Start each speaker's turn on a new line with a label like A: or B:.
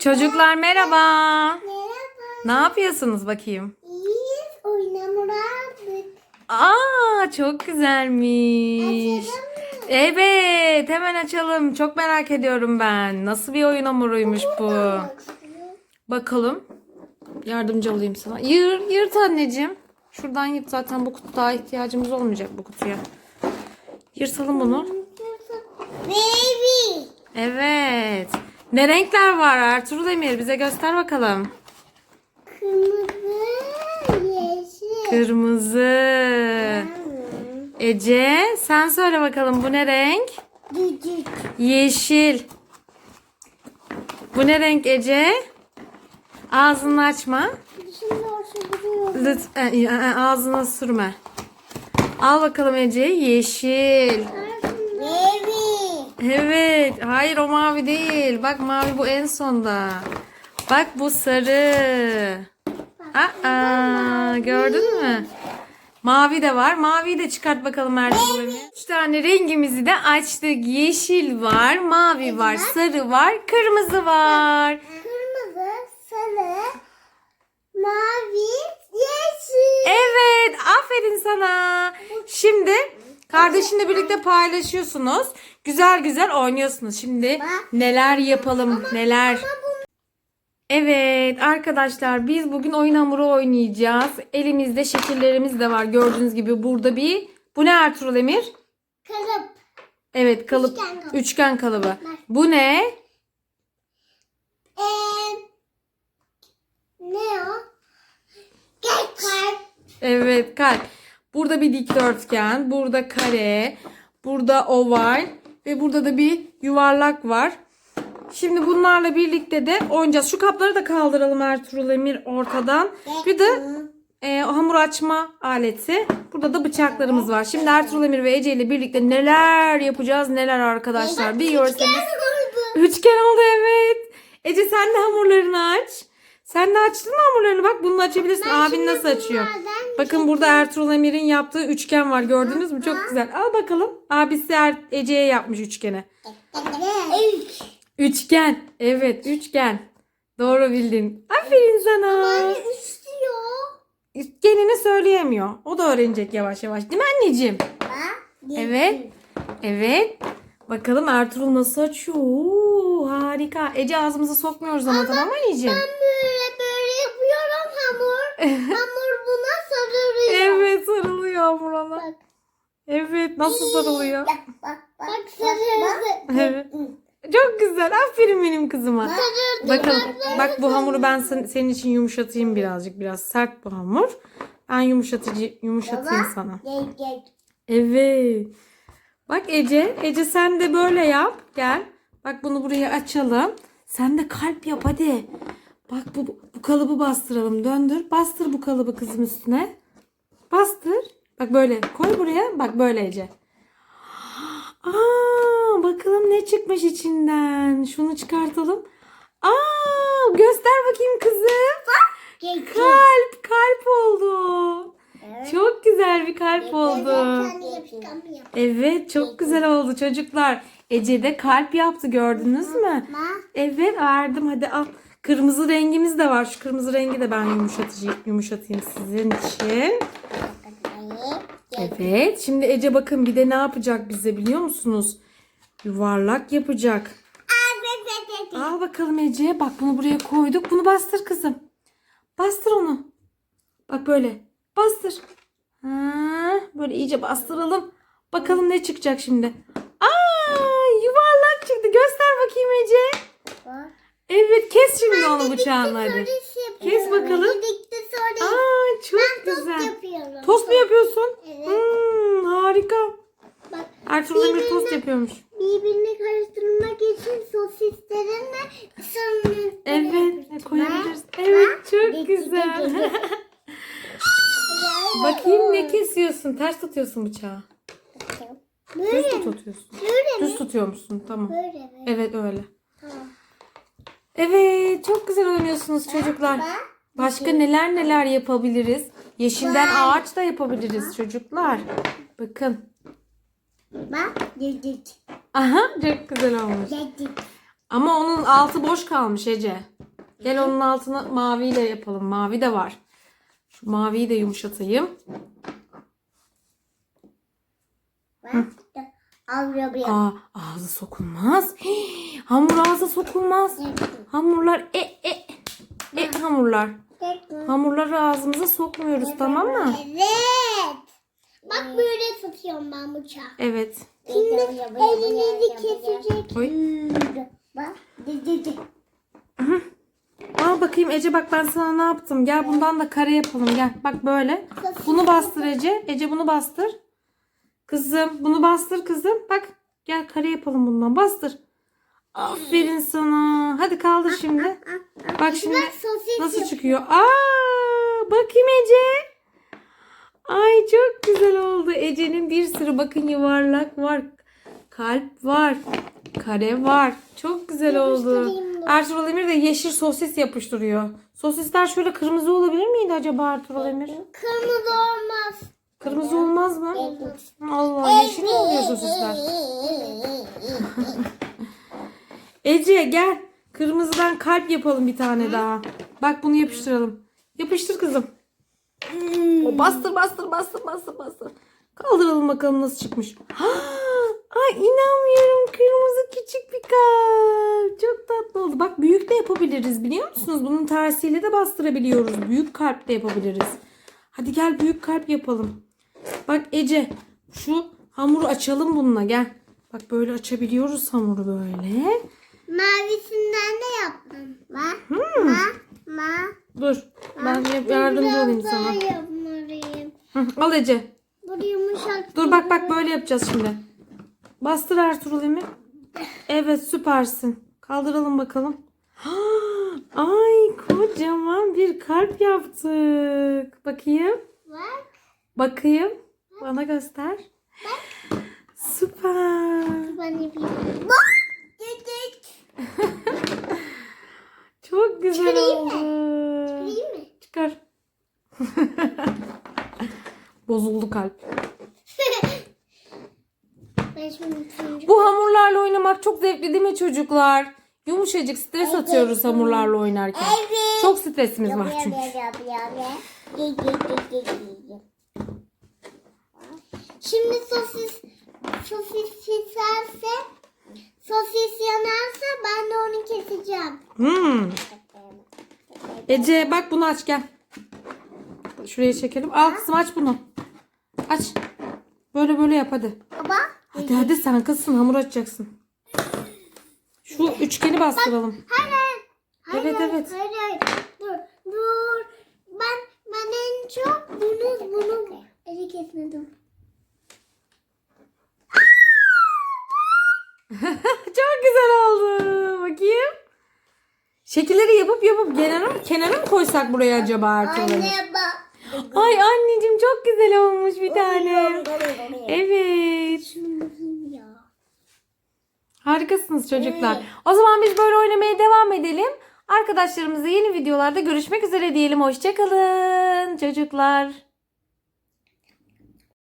A: Çocuklar merhaba.
B: Merhaba.
A: Ne yapıyorsunuz bakayım?
B: İyiyiz. Oynamurardık.
A: Aa çok güzelmiş.
B: Açalım mı?
A: Evet hemen açalım. Çok merak ediyorum ben. Nasıl bir oyun hamuruymuş bu? Bakalım. Yardımcı olayım sana. Yır, yırt anneciğim. Şuradan yırt zaten bu kutuda ihtiyacımız olmayacak bu kutuya. Yırtalım bunu.
B: Baby.
A: Evet. Ne renkler var Ertuğrul Emir? Bize göster bakalım.
B: Kırmızı, yeşil.
A: Kırmızı. Ece sen söyle bakalım bu ne renk?
B: Düdük.
A: Yeşil. Bu ne renk Ece? Ağzını açma.
B: Duruyor.
A: Lütfen e, e, ağzına sürme. Al bakalım Ece. Yeşil.
B: Baby.
A: Evet. Hayır o mavi değil. Bak mavi bu en sonda. Bak bu sarı. Aa, gördün mü? Mavi de var. Maviyi de çıkart bakalım Ertuğrul Emir. Üç tane rengimizi de açtık. Yeşil var, mavi var, sarı var, kırmızı var.
B: Kırmızı, sarı, mavi, yeşil.
A: Evet, aferin sana. Şimdi kardeşinle birlikte paylaşıyorsunuz. Güzel güzel oynuyorsunuz. Şimdi neler yapalım, neler. Evet arkadaşlar biz bugün oyun hamuru oynayacağız. Elimizde şekillerimiz de var. Gördüğünüz gibi burada bir bu ne Ertuğrul Emir?
B: Kalıp.
A: Evet kalıp
B: Üçgen kalıp.
A: üçgen kalıbı. Bu ne?
B: Ee, ne o? Geç. Kalp.
A: Evet kalp. Burada bir dikdörtgen, burada kare, burada oval ve burada da bir yuvarlak var. Şimdi bunlarla birlikte de oynayacağız. Şu kapları da kaldıralım Ertuğrul Emir ortadan. Bir de e, hamur açma aleti. Burada da bıçaklarımız var. Şimdi Ertuğrul Emir ve Ece ile birlikte neler yapacağız neler arkadaşlar. Bir görseniz. Üçgen oldu evet. Ece sen de hamurlarını aç. Sen de açtın mı hamurlarını? Bak bunu açabilirsin. Abin nasıl açıyor? Bakın burada Ertuğrul Emir'in yaptığı üçgen var. Gördünüz mü? Çok güzel. Al bakalım. Abisi Er- Ece'ye yapmış üçgeni.
B: Üç.
A: Üçgen. Evet üçgen. Doğru bildin. Aferin sana.
B: Anne üç diyor.
A: Üçgenini söyleyemiyor. O da öğrenecek yavaş yavaş. Değil mi anneciğim? Evet. Evet. Bakalım Ertuğrul nasıl açıyor. Oo, harika. Ece ağzımıza sokmuyoruz ama tamam anneciğim?
B: Ben böyle böyle yapıyorum hamur. buna sarılıyor.
A: Evet sarılıyor hamur ona.
B: Bak.
A: Evet nasıl sarılıyor?
B: Bak bak bak. Bak sarıldı.
A: Evet. Çok güzel. Aferin benim kızıma.
B: Sarıldı.
A: Bakalım. Bak bu hamuru ben sen- senin için yumuşatayım birazcık. Biraz sert bu hamur. Ben yumuşatıcı yumuşatayım sana.
B: Gel gel.
A: Evet. Bak Ece. Ece sen de böyle yap. Gel. Bak bunu buraya açalım. Sen de kalp yap hadi. Bak bu, bu kalıbı bastıralım. Döndür. Bastır bu kalıbı kızım üstüne. Bastır. Bak böyle. Koy buraya. Bak böyle Ece. Aa, bakalım ne çıkmış içinden. Şunu çıkartalım. Aa, göster bakayım kızım. Kalp, kalp oldu.
B: Evet.
A: Çok güzel bir kalp oldu. Evet çok güzel oldu çocuklar. Ece de kalp yaptı gördünüz mü? Evet verdim hadi al. Kırmızı rengimiz de var. Şu kırmızı rengi de ben yumuşatıcı, yumuşatayım sizin için. Evet şimdi Ece bakın bir de ne yapacak bize biliyor musunuz? Yuvarlak yapacak. Al bakalım Ece. Bak bunu buraya koyduk. Bunu bastır kızım. Bastır onu. Bak böyle. Bastır. Ha, böyle iyice bastıralım. Bakalım ne çıkacak şimdi. Aa, yuvarlak çıktı. Göster bakayım Ece. Evet kes şimdi onu bıçağınla hadi. Kes bakalım.
B: Sonra
A: Aa, çok
B: tost
A: güzel.
B: yapıyorum.
A: Tost mu yapıyorsun?
B: Evet.
A: Hmm, harika.
B: Bak
A: Ertuğrul Emir
B: Birbirine-
A: tost yapıyormuş.
B: birbirini karıştırmak için sosislerini sonra
A: Evet koyabiliriz. Evet çok güzel. Bakayım ne kesiyorsun? Ters tutuyorsun bıçağı. Düz
B: Böyle
A: tut tutuyorsun.
B: böyle
A: Düz tutuyormuşsun tamam.
B: böyle mi?
A: Evet öyle.
B: Tamam.
A: Evet çok güzel oynuyorsunuz çocuklar. Başka neler neler yapabiliriz? Yeşilden ağaç da yapabiliriz çocuklar. Bakın.
B: Bak dedik.
A: Aha çok güzel olmuş.
B: Dedik.
A: Ama onun altı boş kalmış Ece. Gel onun altına maviyle yapalım. Mavi de var. Şu maviyi de yumuşatayım.
B: Bak. Buraya.
A: Aa, ağzı sokulmaz. Hii, hamur ağza sokulmaz. Hamurlar e e e hamurlar. Hamurları ağzımıza sokmuyoruz tamam mı?
B: Evet. Bak böyle tutuyorum ben bıçağı.
A: Evet.
B: Şimdi elinizi kesecek.
A: Oy.
B: Bak. Di.
A: Al bakayım Ece bak ben sana ne yaptım. Gel bundan da kare yapalım gel. Bak böyle. Bunu bastır Ece. Ece bunu bastır. Kızım bunu bastır kızım. Bak gel kare yapalım bundan. Bastır. Aferin sana. Hadi kaldır şimdi. Bak şimdi nasıl çıkıyor. Aa, bakayım Ece. Ay çok güzel oldu. Ece'nin bir sürü bakın yuvarlak var. Kalp var. Kare var. Çok güzel oldu. Ertuğrul Emir de yeşil sosis yapıştırıyor. Sosisler şöyle kırmızı olabilir miydi acaba Ertuğrul Emir?
B: Kırmızı olmaz.
A: Kırmızı olmaz mı? Allah yeşil mi oluyor sosisler? Ece gel. Kırmızıdan kalp yapalım bir tane daha. Bak bunu yapıştıralım. Yapıştır kızım. O bastır bastır bastır bastır bastır. Kaldıralım bakalım nasıl çıkmış. Ay inanmıyorum kırmızı küçük bir kalp. Çok tatlı oldu. Bak büyük de yapabiliriz biliyor musunuz? Bunun tersiyle de bastırabiliyoruz. Büyük kalp de yapabiliriz. Hadi gel büyük kalp yapalım. Bak Ece şu hamuru açalım bununla gel. Bak böyle açabiliyoruz hamuru böyle.
B: Mavisinden de yaptım. Bak. Ma. Ma.
A: Dur ben yap- yardımcı olayım sana. Hı, al Ece.
B: Bu yumuşak.
A: Dur bak bak böyle yapacağız şimdi. Bastır Ertuğrul Emir. Evet süpersin. Kaldıralım bakalım. Ay kocaman bir kalp yaptık. Bakayım.
B: Bak.
A: Bakayım. Bana göster. Süper.
B: Ben. Bak. Git git.
A: Çok güzel
B: Çıkarayım mı?
A: oldu.
B: İyi mi?
A: Çıkar. Bozuldu kalp.
B: ben.
A: Bu hamurlarla oynamak çok zevkli değil mi çocuklar? Yumuşacık stres atıyoruz hamurlarla oynarken.
B: Evet.
A: Çok stresimiz var çünkü.
B: Şimdi sosis sosis keserse sosis yanarsa ben de onu keseceğim.
A: Hmm. Ece bak bunu aç gel. Şuraya çekelim. Al kızım aç bunu. Aç. Böyle böyle yap hadi.
B: Baba.
A: Hadi hadi sen kızsın hamur açacaksın. Şu üçgeni bastıralım.
B: Hayır. hayır.
A: Evet,
B: hayır,
A: evet.
B: Hayır hayır. Dur dur. Ben ben en çok bunu bunu eli kesmedim.
A: Çok güzel oldu. Bakayım. Şekilleri yapıp kenara kenara mı koysak buraya acaba Ertuğrul?
B: Anne bak.
A: Ay anneciğim çok güzel olmuş bir tane. Evet. Harikasınız çocuklar. O zaman biz böyle oynamaya devam edelim. Arkadaşlarımızla yeni videolarda görüşmek üzere diyelim. Hoşçakalın çocuklar.